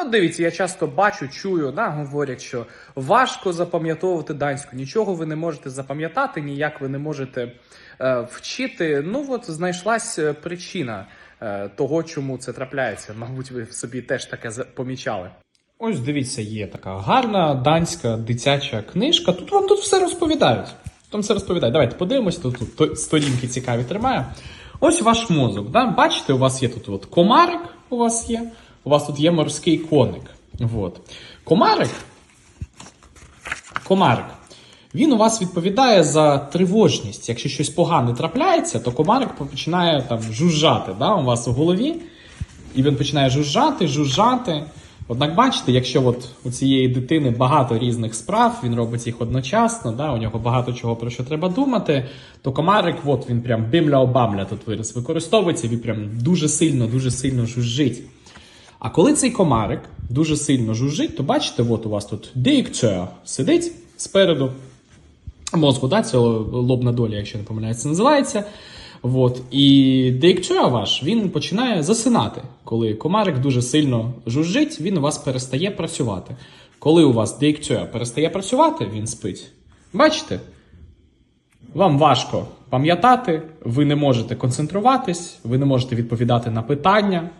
От дивіться, я часто бачу, чую, да, говорять, що важко запам'ятовувати данську. Нічого ви не можете запам'ятати, ніяк ви не можете е, вчити. Ну от знайшлась е, причина е, того, чому це трапляється. Мабуть, ви собі теж таке помічали. Ось дивіться, є така гарна данська дитяча книжка. Тут вам тут все розповідають. Там все розповідають. Давайте подивимось, тут, тут сторінки цікаві тримаю. Ось ваш мозок. Да? Бачите, у вас є тут от комарик, у вас є. У вас тут є морський коник. Вот. Комарик. Комарик. Він у вас відповідає за тривожність. Якщо щось погане трапляється, то комарик починає там жужжати да, у вас у голові. І він починає жужжати, жужжати. Однак, бачите, якщо от у цієї дитини багато різних справ, він робить їх одночасно, да, у нього багато чого про що треба думати, то комарик, от він прям бимля-обамля тут вираз використовується, він прям дуже сильно, дуже сильно жужжить. А коли цей комарик дуже сильно жужжить, то бачите, от у вас тут диктор сидить спереду мозку, да, це лобна доля, якщо не помиляюся, це називається. От. І диктор ваш він починає засинати. Коли комарик дуже сильно жужжить, він у вас перестає працювати. Коли у вас диктор перестає працювати, він спить. Бачите? Вам важко пам'ятати, ви не можете концентруватись, ви не можете відповідати на питання,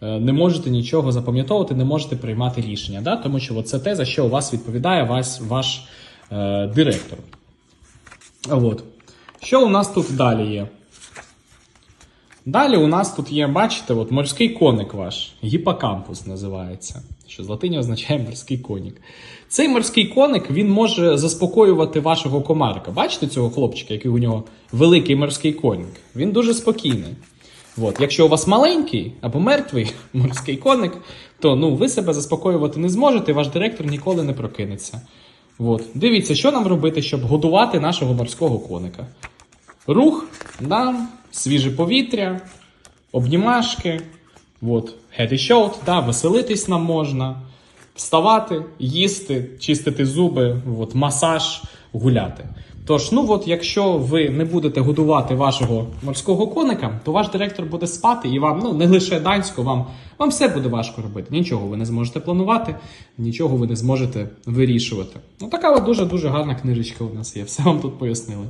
не можете нічого запам'ятовувати, не можете приймати рішення. Да? Тому що це те, за що у вас відповідає ваш, ваш е, директор. От. Що у нас тут далі є? Далі у нас тут є, бачите, от морський коник ваш, гіпокампус називається, що з латині означає морський конік. Цей морський коник він може заспокоювати вашого комарика. Бачите цього хлопчика, який у нього великий морський коник? Він дуже спокійний. От. Якщо у вас маленький або мертвий морський коник, то ну, ви себе заспокоювати не зможете, ваш директор ніколи не прокинеться. От. Дивіться, що нам робити, щоб годувати нашого морського коника. Рух, да, свіже повітря, обнімашки, от, head і shout, да, веселитись нам можна, вставати, їсти, чистити зуби, от, масаж, гуляти. Тож, ну от, якщо ви не будете годувати вашого морського коника, то ваш директор буде спати і вам, ну не лише данську, вам, вам все буде важко робити. Нічого ви не зможете планувати, нічого ви не зможете вирішувати. Ну така от дуже дуже гарна книжечка у нас є. Все вам тут пояснили.